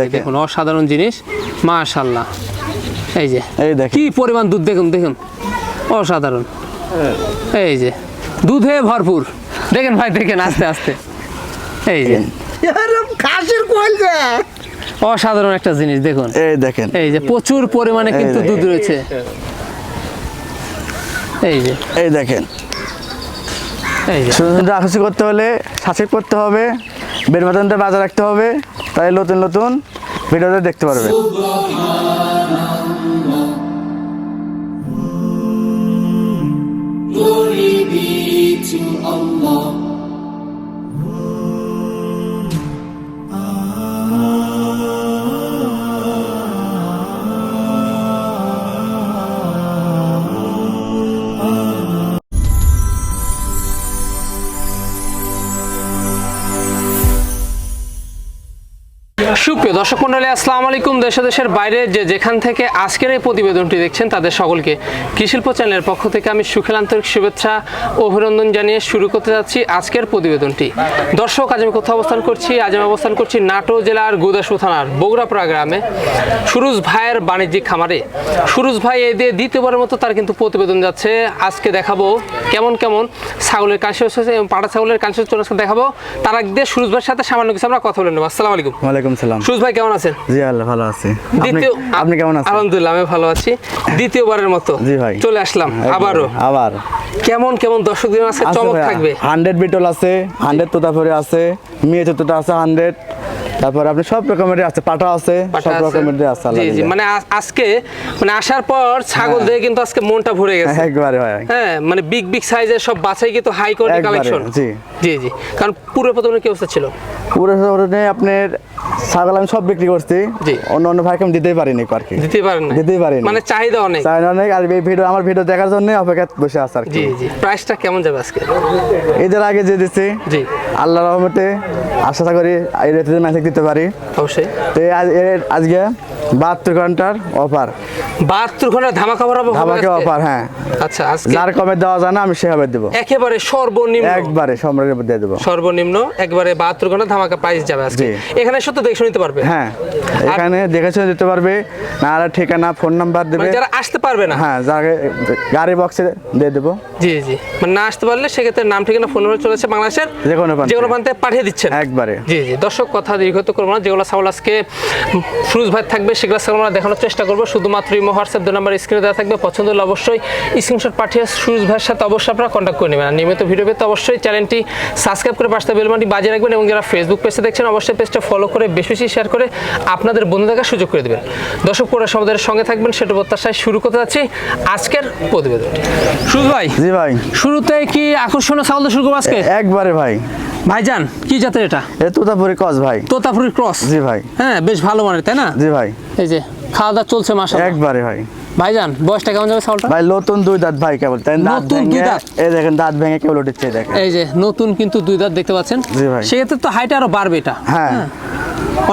দেখেন। অসাধারণ জিনিস। মাশাল্লাহ এই যে এই দেখেন। কি পরিমাণ দুধ দেখুন দেখুন। অসাধারণ। এই যে দুধে ভরপুর। দেখেন ভাই দেখেন আস্তে আস্তে। এই যে। খাসির অসাধারণ একটা জিনিস দেখুন। এই দেখেন। এই যে প্রচুর পরিমাণে কিন্তু দুধ রয়েছে। এই যে। এই দেখেন। এই যে। সুন্দর আকর্ষণ করতে হলে সাবস্ক্রাইব করতে হবে বাটনটা বাজায় রাখতে হবে তাই নতুন নতুন। ভিডিওটা দেখতে পারবে Glory be to Allah. মন্ডলী আসসালামু আলাইকুম। দেশ দেশের বাইরে যে যেখান থেকে আজকের এই প্রতিবেদনটি দেখছেন তাদের সকলকে কৃষিল্প চ্যানেলের পক্ষ থেকে আমি সুখেল আন্তরিক শুভেচ্ছা অভিনন্দন জানিয়ে শুরু করতে যাচ্ছি আজকের প্রতিবেদনটি। দর্শক আজ আমি কোথাও অবস্থান করছি? আজ আমি অবস্থান করছি নাটোর জেলার গুদাসু থানার বগুড়াপাড়া গ্রামে সুরুজ ভাইয়ের বাণিজ্যিক খামারে। সুরুজ ভাই এই দিয়ে দ্বিতীয়বারের মতো তার কিন্তু প্রতিবেদন যাচ্ছে। আজকে দেখাবো কেমন কেমন ছাগলের কাঁচি হচ্ছে এবং পাটা ছাগলের আজকে দেখাবো। তার আগে সুরুজ ভাইয়ের সাথে সামান্য কিছু আমরা কথা বলে নেব। আসসালামু আলাইকুম। ওয়ালাইকুম সালাম। সুজ ভাই কেমন আছেন? জি আল্লাহ ভালো আছি। দ্বিতীয় আপনি কেমন আছেন? আলহামদুলিল্লাহ আমি ভালো আছি। দ্বিতীয়বারের মতো জি ভাই। চলে আসলাম আবারও। আবার। কেমন কেমন দর্শক দিন আছে চমক থাকবে। হান্ড্রেড বিটল আছে হান্ড্রেড তোতাফরে আছে মেয়ে চতুর্থ আছে হান্ড্রেড তারপর আপনি সব রকমের আছে পাটা আছে সব রকমের আছে জি জি মানে আজকে মানে আসার পর ছাগল দিয়ে কিন্তু আজকে মনটা ভরে গেছে। একবারে ভাই। হ্যাঁ মানে বিগ বিগ সাইজের সব বাছাই কিন্তু হাই কোয়ালিটি কালেকশন জি। জি জি। কারণ পুরো প্রথমে কি অবস্থা ছিল? পুরো শহরে আপনার ছাগল আমি সব বিক্রি করছি। জি। অন্য অন্য ভাইকে আমি দিতেই পারিনি আর কি। দিতে পারেন না দিতেই পারিনি। মানে চাহিদা অনেক। চাই না অনেক আর এই ভিডিও আমার ভিডিও দেখার জন্য অপেক্ষা বসে আছে আর কি। জি জি। প্রাইসটা কেমন যাবে আজকে? এদের আগে যে দিচ্ছি জি। আল্লাহ রহমতে আশা করি এই রেতে ম্যাচ দিতে পারি। অবশ্যই। তো আজকে বাহাত্তর ঘণ্টার অফার বাহাত্তর ঘণ্টা ধামাকা বরাবর হবে ধামাকে? অফার হ্যাঁ। আচ্ছা আজকে? যার কমে দেওয়া যায় না আমি সেভাবে দেবো। একেবারে সর্বনিম্ন। একবারে সম্রাটের দিয়ে দেবো। সর্বনিম্ন একবারে বাহাত্তর ঘণ্টা ধামাকা প্রাইস যাবে আজকে। এখানে সত্য দেখে নিতে পারবে। হ্যাঁ এখানে দেখে শুনে দিতে পারবে না আর ঠিকানা ফোন নাম্বার দেবে। যারা আসতে পারবে না। হ্যাঁ যাকে গাড়ি বক্সে দিয়ে দেবো। জি জি। মানে না আসতে পারলে সেক্ষেত্রে নাম ঠিকানা ফোন নাম্বার চলেছে বাংলাদেশের যে কোনো প্রান্তে। যে কোনো প্রান্তে পাঠিয়ে দিচ্ছেন। একবারে। জি জি। দর্শক কথা দীর্ঘত করব না। যেগুলো ছাগল আজকে ফ্রুজ ভাই থাকবে সেগুলো আমরা দেখানোর চেষ্টা করব। শুধুমাত্র ইমো হোয়াটসঅ্যাপ দু নাম্বার স্ক্রিনে দেওয়া থাকবে। পছন্দ হলে অবশ্যই স্ক্রিনশট পাঠিয়ে সুরজ ভাইয়ের সাথে অবশ্যই আপনারা কন্ট্যাক্ট করে নেবেন। আর নিয়মিত ভিডিও পেতে অবশ্যই চ্যানেলটি সাবস্ক্রাইব করে পাশে বেলমানটি বাজিয়ে রাখবেন এবং যারা ফেসবুক পেজে দেখছেন অবশ্যই পেজটা ফলো করে বেশি বেশি শেয়ার করে আপনাদের বন্ধু দেখার সুযোগ করে দেবেন। দর্শক পুরো সমাদের সঙ্গে থাকবেন। সেটা প্রত্যাশায় শুরু করতে যাচ্ছি আজকের প্রতিবেদন সুরজ ভাই জি ভাই। শুরুতে কি আকর্ষণীয় ছাগল শুরু করব আজকে? একবারে ভাই। ভাইজান কি জাতের এটা? এটা তোতাপুরি ক্রস ভাই। তোতাপুরি ক্রস? জি ভাই। হ্যাঁ বেশ ভালো মানের তাই না? জি ভাই। এই যে খাওয়া দাওয়া চলছে মাসে একবারে ভাই। ভাইজান বয়সটা কেমন যাবে ছাগলটা ভাই নতুন দুই দাঁত ভাই কেবল তাই দাঁত নতুন দুই দাঁত? এই দেখেন দাঁত ভেঙে কেবল উঠেছে দেখেন। এই যে নতুন কিন্তু দুই দাঁত দেখতে পাচ্ছেন? জি ভাই। সেক্ষেত্রে তো হাইট আরও বাড়বে এটা। হ্যাঁ।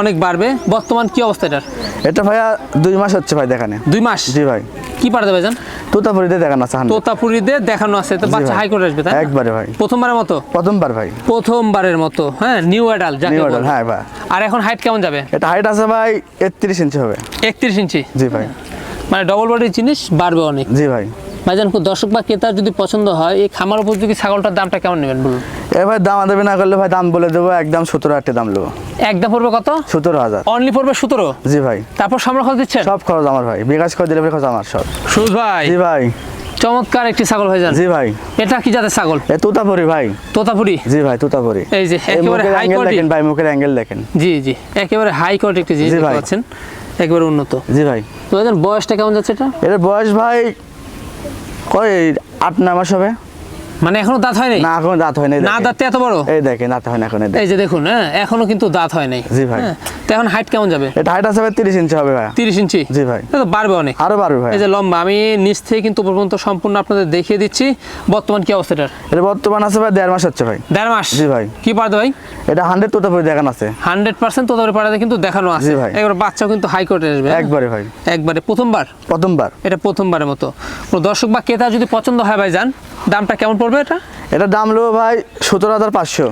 অনেক বাড়বে। বর্তমান কি অবস্থা এটার? এটা ভাইয়া দুই মাস হচ্ছে ভাই দেখানে। দুই মাস? জি ভাই। কি পাঠাতে ভাইজান তোতাপুরিতে দেখানো আছে। তোতাপুরিতে দেখানো আছে তো বাচ্চা হাই করে আসবে তাই একবারে ভাই। প্রথমবারের মতো? প্রথমবার ভাই। প্রথমবারের মতো হ্যাঁ নিউ অ্যাডাল যাকে নিউ। হ্যাঁ ভাই। আর এখন হাইট কেমন যাবে? এটা হাইট আছে ভাই একত্রিশ ইঞ্চি হবে। একত্রিশ ইঞ্চি জি ভাই। মানে ডবল বডির জিনিস বাড়বে অনেক। জি ভাই। ভাইজান দর্শক বা ক্রেতার যদি পছন্দ হয় এই খামার উপযোগী ছাগলটার দামটা কেমন নেবেন বলুন? এ ভাই দাম দেবে না করলে ভাই দাম বলে দেবো একদম সতেরো হাজার দাম নেব। একদম পড়বে কত? সতেরো হাজার। অনলি পড়বে সতেরো? জি ভাই। তারপর সামনে খরচ দিচ্ছেন? সব খরচ আমার ভাই বিকাশ করে ডেলিভারি খরচ আমার সব। সুজ ভাই। জি ভাই। চমৎকার একটি ছাগল ভাইজান। জি ভাই। এটা কি জাতের ছাগল? এ তুতাপুরি ভাই। তোতাপুরি? জি ভাই তুতাপুরি। এই যে একেবারে হাই কোয়ালিটি দেখেন ভাই মুখের অ্যাঙ্গেল দেখেন। জি জি। একেবারে হাই কোয়ালিটি একটি জিনিস দেখতে। পাচ্ছেন। একেবারে উন্নত। জি ভাই। তো বয়সটা কেমন যাচ্ছে এটা? এর বয়স ভাই কয় আট নয় মাস হবে? মানে এখনও দাঁত হয় নাই? না এখনও দাঁত হয় নাই না দাঁত এত বড়? এই দেখেন দাঁত হয় না এখন এই যে দেখুন হ্যাঁ এখনও কিন্তু দাঁত হয় নাই। জি ভাই। তো এখন হাইট কেমন যাবে? এটা হাইট আছে ভাই তিরিশ ইঞ্চি হবে ভাই তিরিশ ইঞ্চি? জি ভাই। তো বাড়বে অনেক। আরও বাড়বে ভাই এই যে লম্বা আমি নিচ থেকে কিন্তু পর্যন্ত সম্পূর্ণ আপনাদের দেখিয়ে দিচ্ছি। বর্তমান কি অবস্থাটার এটা বর্তমান আছে ভাই দেড় মাস হচ্ছে ভাই। দেড় মাস? জি ভাই। কি পারবে ভাই? এটা হান্ড্রেড তুতাপুরি দেখান আছে। হান্ড্রেড পার্সেন্ট তোদের পাড়াতে কিন্তু দেখানো আছে। জি ভাই। এবার বাচ্চাও কিন্তু হাই কোর্টে আসবে? একবারে ভাই। একবারে প্রথমবার? প্রথমবার। এটা প্রথমবারের মতো। কোনো দর্শক বা ক্রেতা যদি পছন্দ হয় ভাই যান দামটা কেমন পড়বে এটা? এটা দাম লো ভাই সতেরো হাজার পাঁচশো।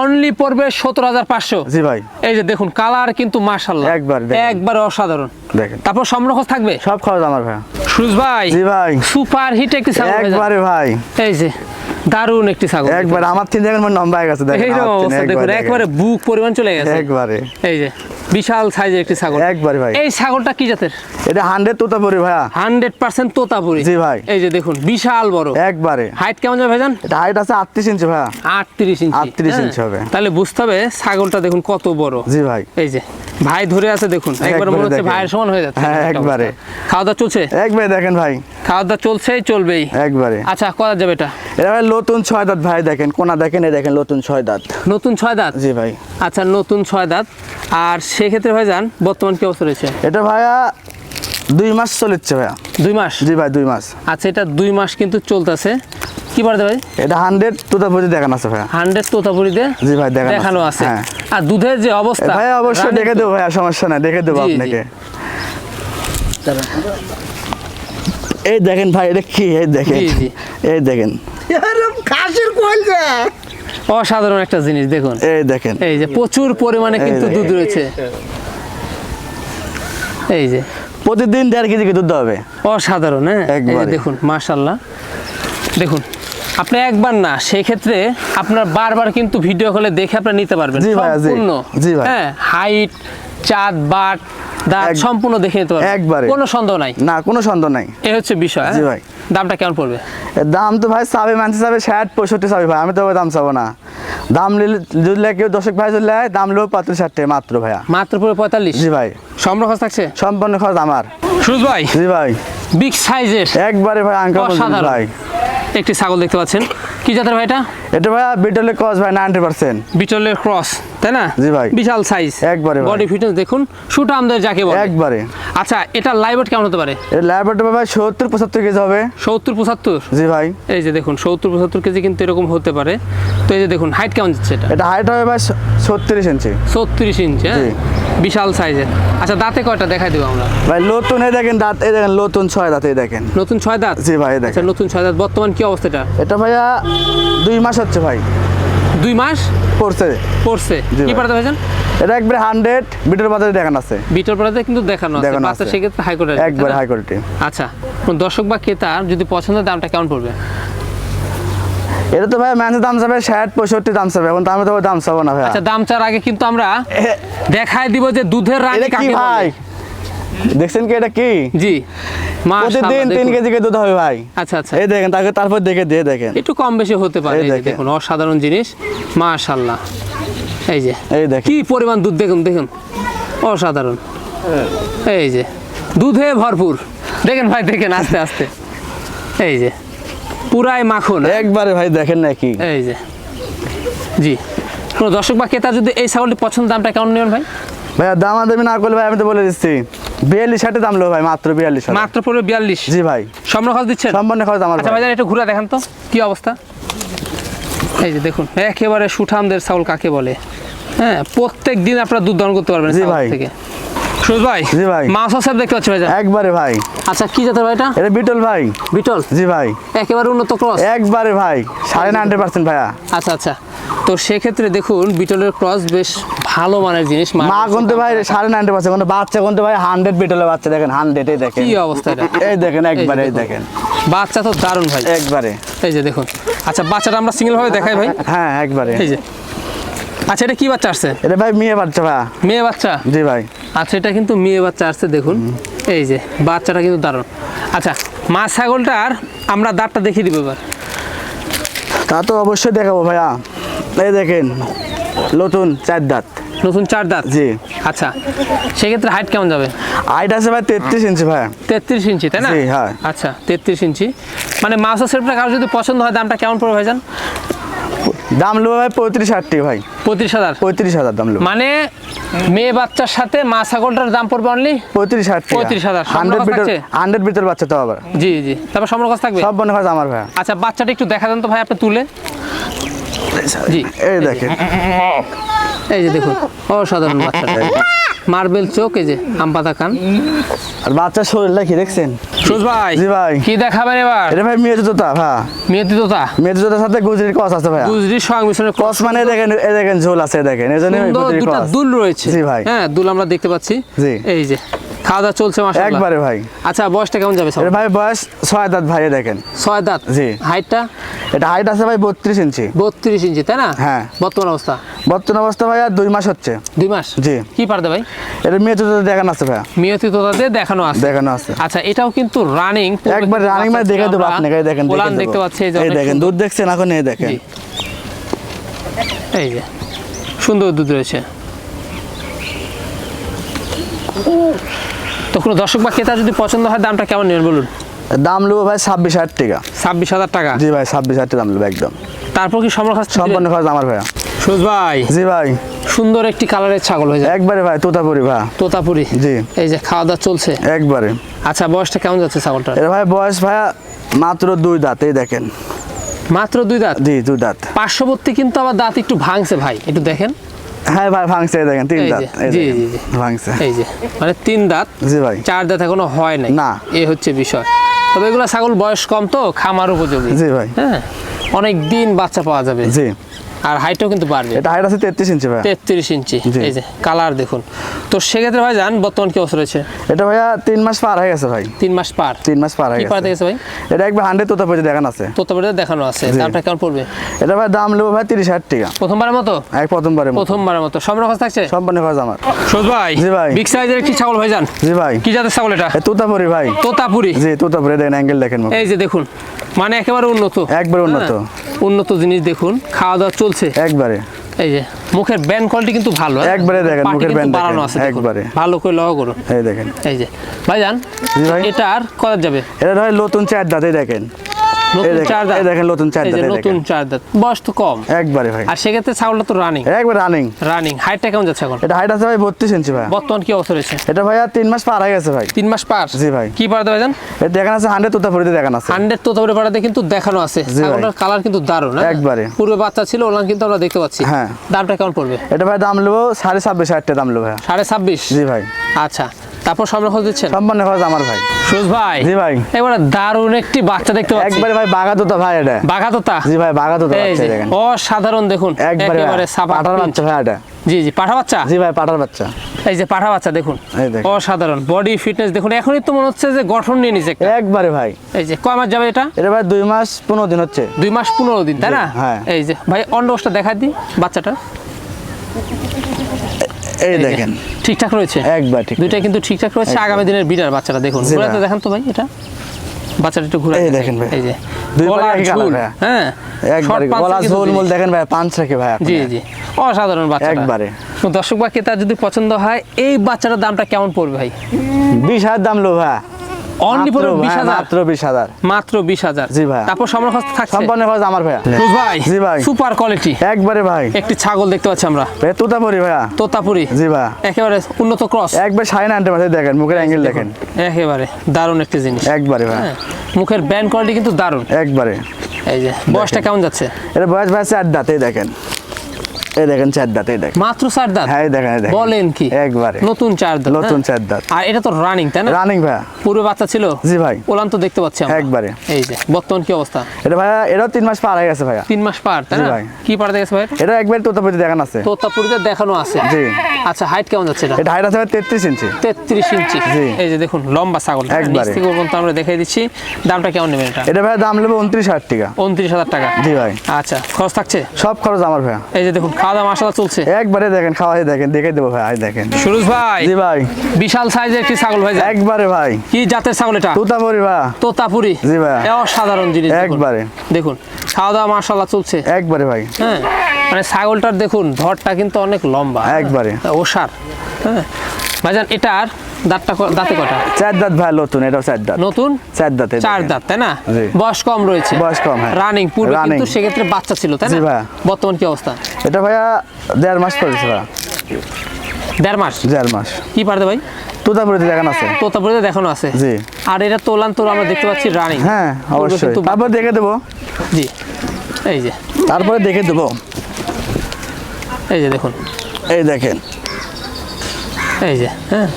অনলি পড়বে সতেরো হাজার পাঁচশো। জি ভাই। এই যে দেখুন কালার কিন্তু মাশাল্লাহ একবার একবার অসাধারণ। দেখেন। তারপর সমরক্ষ থাকবে? সব খরচ আমার ভাই। সুজ ভাই জি ভাই। সুপার হিট একটি একবারে ভাই। এই যে। দারুণ একটি ছাগল। একবারে আমার তিন জায়গায় নম্বর গেছে দেখেন একবারে বুক পরিমাণ চলে গেছে। একবারে। এই যে বিশাল সাইজের একটি ছাগল। একবারে ভাই। এই ছাগলটা কি জাতের? এটা হান্ড্রেড তোতাপুরি ভাইয়া। Hundred percent Totapuri. জি ভাই। এই যে দেখুন বিশাল বড়। একবারে। হাইট কেমন যাবে ভাইজান? এটা হাইট আছে আটত্রিশ ইঞ্চি ভাইয়া। আটত্রিশ ইঞ্চি 38 হ্যাঁ? ইঞ্চি হবে। তাহলে বুঝতে হবে ছাগলটা দেখুন কত বড়। জি ভাই। এই যে ভাই ধরে আছে দেখুন একবার মনে হচ্ছে ভাইয়ের সমান হয়ে যাচ্ছে। হ্যাঁ, একবারে। খাওয়া দাওয়া চলছে? একবারে দেখেন ভাই। খাওয়া দাওয়া চলছেই চলবেই। একবারে। আচ্ছা করা যাবে এটা? এটা ভাই নতুন ছয় দাঁত ভাই দেখেন কোনা দেখেন এই দেখেন নতুন ছয় দাঁত। নতুন ছয় দাঁত? জি ভাই। আচ্ছা নতুন ছয় দাঁত। আর সেক্ষেত্রে ভাই যান বর্তমান কি অবস্থা রয়েছে? এটা ভাইয়া দুই মাস চলেছে ভাইয়া। দুই মাস? জি ভাই দুই মাস। আচ্ছা এটা দুই মাস কিন্তু চলতেছে। কি পারতে ভাই? এটা হান্ড্রেড তোতাপুরি দেখান আছে ভাইয়া। হান্ড্রেড তোতাপুরিতে জি ভাই দেখানো দেখানো আছে। হ্যাঁ। আর দুধের যে অবস্থা ভাই অবশ্যই দেখে দেবো ভাইয়া সমস্যা নাই দেখে দেবো। আপনাকে। এই দেখেন ভাই এটা কি? এই দেখেন। এই দেখেন। খাসির অসাধারণ একটা জিনিস দেখুন। এই দেখেন। এই যে প্রচুর পরিমাণে কিন্তু দুধ রয়েছে। এই যে। প্রতিদিন দেড় কেজি দুধ হবে। অসাধারণ হ্যাঁ। দেখুন মাশাল্লাহ দেখুন আপনি একবার না সেই ক্ষেত্রে আপনার বারবার কিন্তু ভিডিও কলে দেখে আপনি নিতে পারবেন। জি জি। সম্পূর্ণ হ্যাঁ? হাইট চাঁদ বাট দাঁত সম্পূর্ণ দেখে নিতে পারবেন। একবারে। কোনো সন্দেহ নাই। না কোনো সন্দেহ নাই। এই হচ্ছে বিষয় জি হ্যাঁ? ভাই। দামটা কেমন পড়বে? দাম তো ভাই চাবে মানছে চাবে ষাট পঁয়ষট্টি চাবে ভাই আমি তো দাম চাবো না। দাম নিলে যদি কেউ দশক ভাই যদি নেয়, দাম লো পাত্র ষাট টাকা মাত্র ভাইয়া। মাত্র পড়বে পঁয়তাল্লিশ? জি ভাই। সম্রখ থাকছে? সম্পূর্ণ খরচ আমার। সুরজ ভাই জি ভাই। বিগ সাইজের একবারে ভাই অসাধারণ। ভাই। একটি ছাগল দেখতে পাচ্ছেন। কি জাতের ভাই এটা? এটা ভাই বিটলের কস ভাই নাইনটি পার্সেন্ট বিটলের ক্রস তাই না? জি ভাই। বিশাল সাইজ একবারে বডি ফিটনেস দেখুন শুট আমাদের যাকে বলে। একবারে। আচ্ছা এটা লাইভ কেমন হতে পারে? এটা ল্যাবরেটরি ভাই সত্তর পঁচাত্তর কেজি হবে। সত্তর পঁচাত্তর? জি ভাই। এই যে দেখুন সত্তর পঁচাত্তর কেজি কিন্তু এরকম হতে পারে। তো এই যে দেখুন হাইট কেমন যাচ্ছে এটা? এটা হাইট হবে ভাই ছত্রিশ ইঞ্চি। ছত্রিশ ইঞ্চি হ্যাঁ। বিশাল সাইজের আচ্ছা দাঁতে কয়টা দেখাই দেবো আমরা? ভাই নতুন এই দেখেন দাঁত এই দেখেন নতুন ছয় দাঁত এই দেখেন। নতুন ছয় দাঁত? জি ভাই এই আচ্ছা দেখেন নতুন ছয় দাঁত বর্তমান কি অবস্থাটা এটা? ভাইয়া দুই মাস হচ্ছে ভাই। দুই মাস? পড়ছে। পড়ছে। কি। পাঠাতে ভাইজান এটা একবারে হান্ড্রেড বিটের বাজারে দেখান আছে। বিটল পাড়াতে কিন্তু দেখানো আছে বাচ্চা সেক্ষেত্রে হাই একবারে হাই কোয়ালিটি আচ্ছা দর্শক বা ক্রেতা যদি পছন্দের দামটা কেমন পড়বে? এটা তো ভাই ম্যাচের দাম যাবে ষাট পঁয়ষট্টি দাম যাবে এখন তো দাম চাবো না ভাই আচ্ছা দাম চার আগে কিন্তু আমরা দেখায় দিব যে দুধের রানী কাকে ভাই? দেখছেন কি এটা কি? জি মাশাআল্লাহ, প্রতিদিন তিন কেজি করে দুধ হবে ভাই। আচ্ছা আচ্ছা। এই দেখেন তাকে তারপর দেখে দিয়ে দেখেন। একটু কম বেশি হতে পারে দেখেন। অসাধারণ জিনিস মাশাআল্লাহ। এই যে। এই দেখেন। কি পরিমাণ দুধ দেখুন দেখুন। অসাধারণ। এই যে দুধে ভরপুর। দেখেন ভাই দেখেন আস্তে আস্তে। এই যে পুরাই মাখন। একবারে ভাই দেখেন না কি। এই যে। জি। কোনো দর্শক বা ক্রেতা যদি এই ছাগলটি পছন্দ দামটা কেমন নেবেন ভাই? ভাইয়া দাম দামি না করলে ভাই আমি তো বলে দিচ্ছি। বিয়াল্লিশ ষাটে দাম লো ভাই মাত্র বিয়াল্লিশ। মাত্র পড়বে বিয়াল্লিশ। জি ভাই। সম্মান খরচ দিচ্ছেন? সম্পূর্ণ খরচ আমার আচ্ছা ভাই। একটু ঘুরে দেখান তো। কি অবস্থা? এই যে দেখুন একেবারে সুঠামদের ছাগল কাকে বলে? হ্যাঁ প্রত্যেক দিন আপনারা দুধ দান করতে পারবেন। থেকে। ভাই জি ভাই। মাছ দেখতে পাচ্ছি একবারে ভাই। আচ্ছা কি জাতের ভাই এটা? এটা বিটল ভাই। বিটল? জি ভাই। একেবারে উন্নত ক্রস? একবারে ভাই সাড়ে পার্সেন্ট ভাইয়া। আচ্ছা আচ্ছা। তো সেক্ষেত্রে দেখুন বিটলের ক্রস বেশ ভালো মানের জিনিস মা গুনতে ভাই সাড়ে নাইনটি পার্সেন্ট। বাচ্চা গুনতে ভাই হান্ড্রেড বিটলের বাচ্চা দেখেন হান্ড্রেড এই দেখেন। কি অবস্থা এটা? এই দেখেন একবারে এই দেখেন। বাচ্চা তো দারুণ ভাই। একবারে। এই যে দেখুন। আচ্ছা বাচ্চাটা আমরা সিঙ্গেল ভাবে দেখাই ভাই। হ্যাঁ একবারে। এই যে। আচ্ছা এটা কি বাচ্চা আসছে? এটা ভাই মেয়ে বাচ্চা ভাইয়া মেয়ে বাচ্চা? জি ভাই। আচ্ছা এটা কিন্তু মেয়ে বাচ্চা আসছে দেখুন। এই যে বাচ্চাটা কিন্তু দারুণ। আচ্ছা মা ছাগলটার আমরা দাঁতটা দেখিয়ে দিব এবার। তা তো অবশ্যই দেখাবো ভাইয়া। এই দেখেন নতুন চার দাঁত। নতুন চার দাঁত? জি। আচ্ছা সেক্ষেত্রে হাইট কেমন যাবে? হাইট আছে ভাই তেত্রিশ ইঞ্চি ভাই। তেত্রিশ ইঞ্চি তাই না? জি, হ্যাঁ। আচ্ছা তেত্রিশ ইঞ্চি। মানে মাছ সেটটা কারও যদি পছন্দ হয় দামটা কেমন পড়বে ভাইজান? দাম লো ভাই পঁয়ত্রিশ হাজার টাকা ভাই। পঁয়ত্রিশ হাজার? পঁয়ত্রিশ হাজার দাম লো মানে মেয়ে বাচ্চার সাথে মা ছাগলটার দাম পড়বে অনলি পঁয়ত্রিশ হাজার টাকা। 35,000 হান্ড্রেড থাকছে? হান্ড্রেড বিটল বাচ্চা তো আবার। জি জি তারপর সম্পর্ক থাকবে? সব হয় আমার ভাইয়া আচ্ছা বাচ্চাটা একটু দেখা দেন তো ভাই আপনি তুলে। জি। এই দেখেন। এই যে দেখুন অসাধারণ বাচ্চা মার্বেল চোখ এই যে আম পাতা কান। আর বাচ্চার শরীরটা কি দেখছেন? সুজ ভাই জি ভাই। কি দেখাবেন এবার? এটা ভাই মেয়ের তোতা হ্যাঁ মেয়েতে তোতা মেয়েতে তোতার সাথে গুজরির কস আছে ভাই গুজরির সংমিশ্রণের কস। মানে দেখেন এই দেখেন ঝোল আছে দেখেন। এই জন্য গুজরির দুটা দুল রয়েছে। জি ভাই। হ্যাঁ দুল আমরা দেখতে পাচ্ছি। জি। এই যে খাওয়া দাওয়া চলছে মাশাআল্লাহ। একবারে ভাই। আচ্ছা বয়সটা কেমন যাবে সব? ভাই বয়স ছয় দাঁত ভাই দেখেন। ছয় দাঁত? জি। হাইটটা? এটা হাইট আছে ভাই বত্রিশ ইঞ্চি। বত্রিশ ইঞ্চি তাই না? হ্যাঁ। বর্তমান অবস্থা? বর্তমান অবস্থা ভাই আর দুই মাস হচ্ছে। দুই মাস? জি। কি পারতে ভাই? এটা মেয়ের জুতা দেখান আছে ভাই। মিয়তি তোতা দিয়ে দেখানো আছে। দেখানো আছে। আচ্ছা এটাও কিন্তু রানিং একবার রানিং মানে দেখে দেবো আপনাকে দেখেন দেখতে। পাচ্ছি এই দেখেন। দুধ দেখছেন এখন এই দেখেন। এই যে সুন্দর দুধ রয়েছে। তো কোনো দর্শক বা ক্রেতা যদি পছন্দ হয় দামটা কেমন নেবেন বলুন? দাম নেব ভাই ছাব্বিশ হাজার টাকা। ছাব্বিশ হাজার টাকা? জি ভাই ছাব্বিশ হাজার টাকা দাম নেব একদম। তারপর কি সম্পূর্ণ খরচ আমার ভাইয়া। সুজ ভাই। জি ভাই। সুন্দর একটি কালারের ছাগল হয়ে যায় একবারে ভাই তোতাপুরি ভাই। তোতাপুরি? জি। এই যে খাওয়া দাওয়া চলছে? একবারে। আচ্ছা বয়সটা কেমন যাচ্ছে ছাগলটা এটা ভাই বয়স ভাইয়া মাত্র দুই দাঁত এই দেখেন। মাত্র দুই দাঁত? জি দুই দাঁত। পার্শ্ববর্তী কিন্তু আবার দাঁত একটু ভাঙছে ভাই একটু দেখেন। হ্যাঁ ভাই ভাঙছে দেখেন তিন দাঁত জি, জি। ভাঙছে। এই যে মানে তিন দাঁত জি ভাই। চার দাঁত এখনও হয় নাই। না। এই হচ্ছে বিষয়। তবে এগুলো ছাগল বয়স কম তো খামার উপযোগী। জি ভাই। হ্যাঁ অনেক দিন বাচ্চা পাওয়া যাবে। জি। আর হাইটও কিন্তু বাড়বে। এটা হাইট আছে তেত্রিশ ইঞ্চি ভাই তেত্রিশ ইঞ্চি। এই যে কালার দেখুন। তো সেক্ষেত্রে ভাই যান বর্তমান কি অবস্থা রয়েছে? এটা ভাইয়া তিন মাস পার হয়ে গেছে ভাই। তিন মাস পার? তিন মাস পার হয়ে কি পার গেছে গেছে ভাই? এটা একবার হান্ড্রেড তোতাপুরি দেখান আছে। তোতাবাড়িতে দেখানো আছে। দামটা কেমন পড়বে? এটা ভাই দাম নেব ভাই তিরিশ হাজার টাকা। প্রথমবারের মতো? এক প্রথমবারে প্রথমবারের মতো। সম্রাট খরচ থাকছে? সম্পূর্ণ খরচ আমার। সোজ ভাই জি ভাই। বিগ সাইজের একটি ছাগল ভাই যান জি ভাই। কি জাতের ছাগল এটা? তোতাপুরি ভাই। তোতাপুরি। জি তোতাপুরি। দেখেন অ্যাঙ্গেল দেখেন এই যে দেখুন। মানে একেবারে উন্নত। একবারে উন্নত। হ্যাঁ, উন্নত। জিনিস দেখুন খাওয়া দাওয়া চলছে। একবারে। এই যে মুখের ব্যান কোয়ালিটি কিন্তু ভালো হ্যাঁ? একবারে দেখেন, মুখের ব্যান বাড়ানো আছে একবারে। ভালো করে লওয়া করুন। এই দেখেন। এই যে ভাইজান এটা আর করা যাবে? এটা হয় নতুন চার দাঁতে দেখেন। দেখেন, নতুন নতুন। বয়স তো কম। একবারে ভাই। আর সেক্ষেত্রে ছাগলটা তো রানিং একবার রানিং রানিং হাইটটা কেমন যাচ্ছে এখন? এটা হাইট আছে ভাই বত্রিশ ইঞ্চি ভাই। বর্তমান কি অবস্থা রয়েছে? এটা ভাইয়া তিন মাস পার হয়ে গেছে ভাই। তিন মাস পার? জি ভাই। কি পারতে ভাইজান এটা দেখান আছে হান্ড্রেড তোতাপুরিতে দেখান আছে। হান্ড্রেড তোতাপুরি পাড়াতে কিন্তু দেখানো আছে। ছাগলটার কালার কিন্তু দারুণ হ্যাঁ? একবারে। পূর্বে বাচ্চা ছিল ওলান কিন্তু আমরা দেখতে পাচ্ছি। হ্যাঁ। দামটা কেমন পড়বে? এটা ভাই দাম নেব সাড়ে ছাব্বিশ হাজার টাকা দাম নেব ভাই সাড়ে ছাব্বিশ? জি ভাই। আচ্ছা। তারপর সামনে খোঁজ দিচ্ছেন? সম্পূর্ণ খরচ আমার ভাই। সুজ ভাই? জি ভাই। এবারে দারুণ একটি বাচ্চা দেখতে পাচ্ছি। একবারে ভাই বাঘা তোতা ভাই এটা। বাঘা তোতা জি ভাই বাঘা তোতা বাচ্চা দেখেন। অসাধারণ দেখুন একবারে পাঠার বাচ্চা ভাই এটা। জি জি পাঠা বাচ্চা? জি ভাই পাঠার বাচ্চা। এই যে পাঠা বাচ্চা দেখুন। অসাধারণ বডি ফিটনেস দেখুন। এখনই তো মনে হচ্ছে যে গঠন নিয়ে নিছে একবারে ভাই। এই যে কয় মাস যাবে এটা? এটা ভাই দুই মাস পনেরো দিন হচ্ছে। দুই মাস পনেরো দিন তাই না? হ্যাঁ। এই যে ভাই অন্ডকোষটা দেখা দিই বাচ্চাটা। এই দেখেন। ঠিকঠাক রয়েছে? একবার ঠিক দুইটা কিন্তু ঠিকঠাক রয়েছে। আগামী দিনের বাচ্চারা দেখুন। ঘোরাতে দেখেন তো ভাই এটা। বাচ্চাটা একটু ঘুরে এই দেখেন ভাই। এই যে। দুই কালার হ্যাঁ। একবারে গলা ঝোল জিনিস। দেখেন ভাই পাঁচ রেখে ভাই জি জি। অসাধারণ বাচ্চা একবারে। দর্শক বা ক্রেতা যদি পছন্দ হয় এই বাচ্চাটার দামটা কেমন পড়বে ভাই? বিশ হাজার দাম লো ভাই। অনলি ভাই, হাজার? মাত্র বিশ হাজার। মাত্র বিশ হাজার। জি ভাই। তারপর খরচ থাকছে? সম্পূর্ণ খরচ আমার রুজ ভাই জি ভাই। Super quality. একবারে ভাই। একটি ছাগল দেখতে পাচ্ছি আমরা। ভাই তোতাপুরি ভাইয়া। তোতাপুরি। জি ভাই। একেবারে উন্নত ক্রস। একবার সাড়ে নাইনটে মাসে দেখেন মুখের অ্যাঙ্গেল দেখেন। একেবারে দারুণ একটি জিনিস। একবারে ভাই। হ্যাঁ মুখের ব্যান্ড কোয়ালিটি কিন্তু দারুণ। একবারে। এই যে বয়সটা কেমন যাচ্ছে? এটা বয়স ভাই চার দেখেন। এই দেখেন চার দাঁত এই দেখেন। মাত্র চার দাঁত? হ্যাঁ দেখেন বলেন কি? একবারে। নতুন চার দাঁত নতুন হ্যাঁ? চার দাঁত। আর এটা তো রানিং তাই না? রানিং ভাইয়া। পুরো বাচ্চা ছিল? জি ভাই। ওলান তো দেখতে পাচ্ছি আমরা। একবারে। এই যে বর্তমান কি অবস্থা? এটা ভাইয়া এটাও তিন মাস পার হয়ে গেছে তিন মাস পার তাই না? ভাই। গেছে ভাই এটা? একবার দেখান আছে। তোতাপুরিতে দেখানো আছে। জি। আচ্ছা হাইট কেমন যাচ্ছে এটা? এটা হাইট আছে ভাই তেত্রিশ ইঞ্চি। তেত্রিশ ইঞ্চি। এই যে দেখুন লম্বা ছাগল। একবারে। পর্যন্ত আমরা দেখাই দিচ্ছি। দামটা কেমন নেবেন এটা? এটা ভাইয়া দাম নেবে উনত্রিশ হাজার টাকা। উনত্রিশ হাজার টাকা। জি ভাই। আচ্ছা খরচ থাকছে? সব খরচ আমার ভাইয়া। এই যে দেখুন খাওয়া দাওয়া মশলা চলছে। একবারে দেখেন খাওয়াই দেখেন দেখে দেবো ভাই দেখেন। সুরজ ভাই জি ভাই। বিশাল সাইজের একটি ছাগল ভাই। একবারে ভাই। কি জাতের ছাগল এটা? তোতাপুরি ভাই। তোতাপুরি। জি ভাই। অসাধারণ জিনিস। একবারে। দেখুন খাওয়া দাওয়া মাশাল্লাহ চলছে। একবারে ভাই। হ্যাঁ। মানে ছাগলটার দেখুন ধরটা কিন্তু অনেক লম্বা। একবারে। ওষার হ্যাঁ। ভাইজান এটার দাঁতটা ক- দাঁতে কটা? চার দাঁত ভাই নতুন এটাও চার দাঁত। নতুন? চার দাঁত চার দাঁত তাই না? বয়স কম রয়েছে। বয়স কম, হ্যাঁ। রানিং পূর্বে Running। কিন্তু সেক্ষেত্রে বাচ্চা ছিল তাই না? ভাইয়া। বর্তমান কি অবস্থা? এটা ভাইয়া দেড় মাস দেড় মাস? দেড় মাস। কি পারতে ভাই? তোতাপুরিতে দেখান আছে। তোতাপুরিতে দেখানো আছে? জি। আর এটা তোলান তোর আমরা দেখতে পাচ্ছি রানিং হ্যাঁ অবশ্যই। তারপর দেখে দেবো। জি। এই যে। তারপরে দেখে দেবো। এই যে দেখুন। এই দেখেন। এই যে হ্যাঁ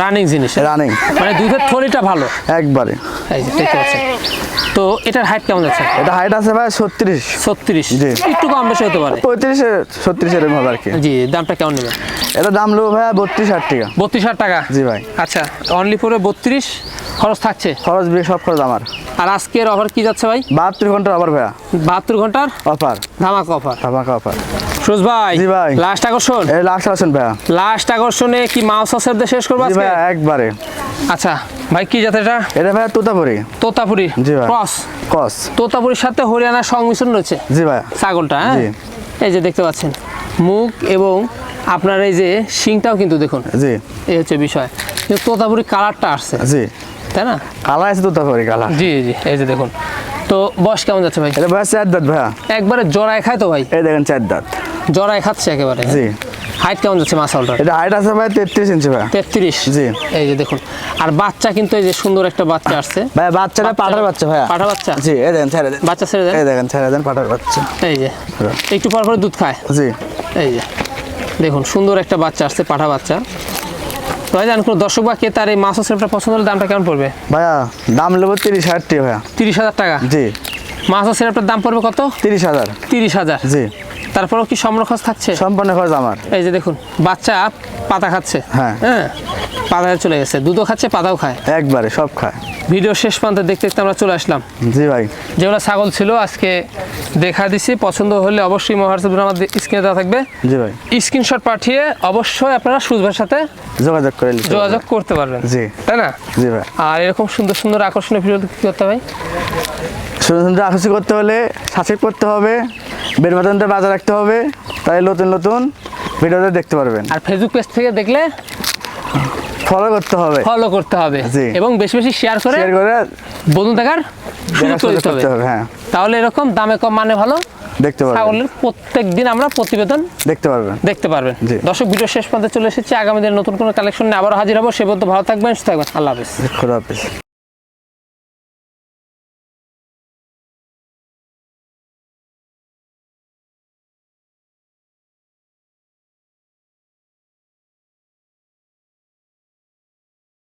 রানিং জিনিস। রানিং মানে দুধের থলিটা ভালো। একবারে। এই যে দেখতে পাচ্ছেন। তো এটার হাইট কেমন যাচ্ছে? এটা হাইট আছে ভাই ছত্রিশ। ছত্রিশ। জি। একটু কম বেশি হতে পারে। পঁয়ত্রিশে ছত্রিশ এরকম হবে আর কি। জি দামটা কেমন নেবেন? এটা দাম নেব ভাইয়া বত্রিশ হাজার টাকা। বত্রিশ হাজার টাকা? জি ভাই। আচ্ছা অনলি ফোরে বত্রিশ খরচ থাকছে? খরচ সব খরচ আমার। আর আজকের অফার কি যাচ্ছে ভাই? বাহাত্তর ঘণ্টা আবার ভাইয়া। বাহাত্তর ঘণ্টার? অফার ধামাকা অফার ধামাকা অফার সুজ ভাই জি ভাই। লাস্ট আকর্ষণ? এই লাস্ট আসেন ভাইয়া। লাস্ট আকর্ষণে কি মাউস দিয়ে শেষ করব আজকে? একবারে। আচ্ছা। ভাই কি জাতের এটা? এটা ভাইয়া তোতাপুরি। তোতাপুরি। জি ভাই। ক্রস? কস তোতাপুরির সাথে হরিয়ানার সংমিশ্রণ রয়েছে? জি ভাইয়া ছাগলটা হ্যাঁ? এই যে দেখতে পাচ্ছেন মুখ এবং আপনার এই যে শিংটাও কিন্তু দেখুন। জি। এই হচ্ছে বিষয়। তোতাপুরি কালারটা আসছে। জি। তাই না? কালার আছে তোতাপুরি কালার। জি জি এই যে দেখুন। তো বয়স কেমন যাচ্ছে ভাই? এটা ভাইয়া চার দাঁত ভাইয়া। একবারে জড়ায় খায় তো ভাই? এই দেখেন চার দাঁত জড়ায় খাচ্ছে একেবারে। জি। হাইট কেমন যাচ্ছে মাসালটা এটা হাইট আছে ভাই তেত্রিশ ইঞ্চি ভাইয়া তেত্রিশ? জি। এই যে দেখুন। আর বাচ্চা কিন্তু এই যে সুন্দর একটা বাচ্চা আসছে। ভাইয়া বাচ্চাটা বাচ্চা- পাঠার বাচ্চা ভাইয়া। পাঠা বাচ্চা? জি এই দেখেন ছেড়ে দেন। বাচ্চা ছেড়ে দেন? এই দেখেন ছেড়ে দেন পাঠার বাচ্চা। এই যে। একটু পর পর দুধ খায়? জি। এই যে। দেখুন সুন্দর একটা বাচ্চা আসছে পাঠা বাচ্চা। তো জান কোনো দর্শক বা কে তার এই মাছ সেপটা পছন্দ হলে দামটা কেমন পড়বে? ভাইয়া দাম নেব তিরিশ হাজার টাকা ভাইয়া। তিরিশ হাজার টাকা? জি। মাছ সেপটার দাম পড়বে কত? তিরিশ হাজার। তিরিশ হাজার। জি। তারপরেও কি সম্র খরচ থাকছে? সম্পূর্ণ খরচ আমার। এই যে দেখুন বাচ্চা পাতা খাচ্ছে। হ্যাঁ। হ্যাঁ? পাতা চলে গেছে দুধও খাচ্ছে পাতাও খায়। একবারে সব খায়। ভিডিও শেষ প্রান্তে দেখতে দেখতে আমরা চলে আসলাম। জি ভাই। যেগুলো ছাগল ছিল আজকে দেখা দিছি। পছন্দ হলে অবশ্যই মহারাষ্ট্র আমাদের স্ক্রিনে দেওয়া থাকবে। জি ভাই। স্ক্রিনশট পাঠিয়ে অবশ্যই আপনারা সুজভার সাথে যোগাযোগ করে যোগাযোগ করতে পারবেন। জি। তাই না? জি ভাই। আর এরকম সুন্দর সুন্দর আকর্ষণীয় ভিডিও কি করতে হবে সুন্দর আকর্ষণ করতে হলে সাবস্ক্রাইব করতে হবে বেল বাটনটা বাজার রাখতে হবে তাই নতুন নতুন ভিডিওটা দেখতে পারবেন। আর ফেসবুক পেজ থেকে দেখলে ফলো করতে হবে। ফলো করতে হবে। এবং বেশি বেশি শেয়ার করে শেয়ার করে বন্ধু দেখার সুযোগ দেখার করে সুযোগ দিতে হবে করতে হবে হ্যাঁ। তাহলে এরকম দামে কম মানে ভালো। দেখতে পারবেন। ছাগলের প্রত্যেক দিন আমরা প্রতিবেদন দেখতে পারবেন। দেখতে পারবেন। দর্শক ভিডিও শেষ পর্যন্ত চলে এসেছি। আগামী দিনে নতুন কোনো কালেকশন নিয়ে আবারও হাজির হব। সে পর্যন্ত ভালো থাকবেন সুস্থ থাকবেন। আল্লাহ হাফিজ। খোদা হাফেজ।